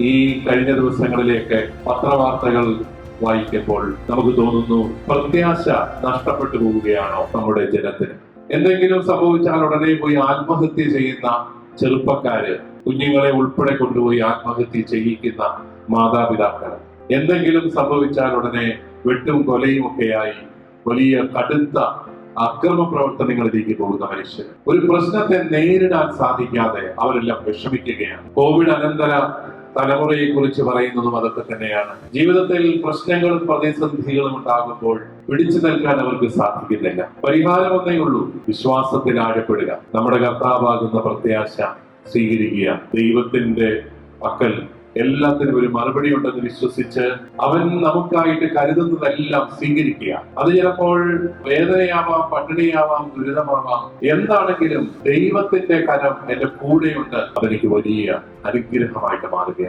ഈ കഴിഞ്ഞ ദിവസങ്ങളിലേക്ക് പത്രവാർത്തകൾ വായിക്കുമ്പോൾ നമുക്ക് തോന്നുന്നു പ്രത്യാശ നഷ്ടപ്പെട്ടു പോവുകയാണോ നമ്മുടെ ജനത്തിന്? എന്തെങ്കിലും സംഭവിച്ചാൽ ഉടനെ പോയി ആത്മഹത്യ ചെയ്യുന്ന ചെറുപ്പക്കാര് കുഞ്ഞുങ്ങളെ ഉൾപ്പെടെ കൊണ്ടുപോയി ആത്മഹത്യ ചെയ്യിക്കുന്ന മാതാപിതാക്കൾ എന്തെങ്കിലും സംഭവിച്ചാൽ ഉടനെ വെട്ടും കൊലയും ഒക്കെയായി വലിയ കടുത്ത അക്രമ പ്രവർത്തനങ്ങളിലേക്ക് പോകുന്ന മനുഷ്യർ. ഒരു പ്രശ്നത്തെ നേരിടാൻ സാധിക്കാതെ അവരെല്ലാം വിഷമിക്കുകയാണ്. കോവിഡ് അനന്തര തലമുറയെ കുറിച്ച് പറയുന്നതും അതൊക്കെ തന്നെയാണ്. ജീവിതത്തിൽ പ്രശ്നങ്ങളും പ്രതിസന്ധികളും ഉണ്ടാകുമ്പോൾ പിടിച്ചു നിൽക്കാൻ അവർക്ക് സാധിക്കുന്നില്ല. പരിഹാരം ഒന്നേ ഉള്ളൂ വിശ്വാസത്തിൽ ആഴപ്പെടുക. നമ്മുടെ കർത്താവാകുന്ന പ്രത്യാശ സ്വീകരിക്കുക. ദൈവത്തിന്റെ പക്കൽ എല്ലാത്തിനും ഒരു മറുപടി ഉണ്ടെന്ന് വിശ്വസിച്ച് അവൻ നമുക്കായിട്ട് കരുതുന്നതെല്ലാം സ്വീകരിക്കുക. അത് ചിലപ്പോൾ വേദനയാവാം പട്ടിണിയാവാം ദുരിതമാവാം. എന്താണെങ്കിലും ദൈവത്തിന്റെ കരം എന്റെ കൂടെയുണ്ട്. അതെനിക്ക് വലിയ അനുഗ്രഹമായിട്ട് മാറുകയാണ്.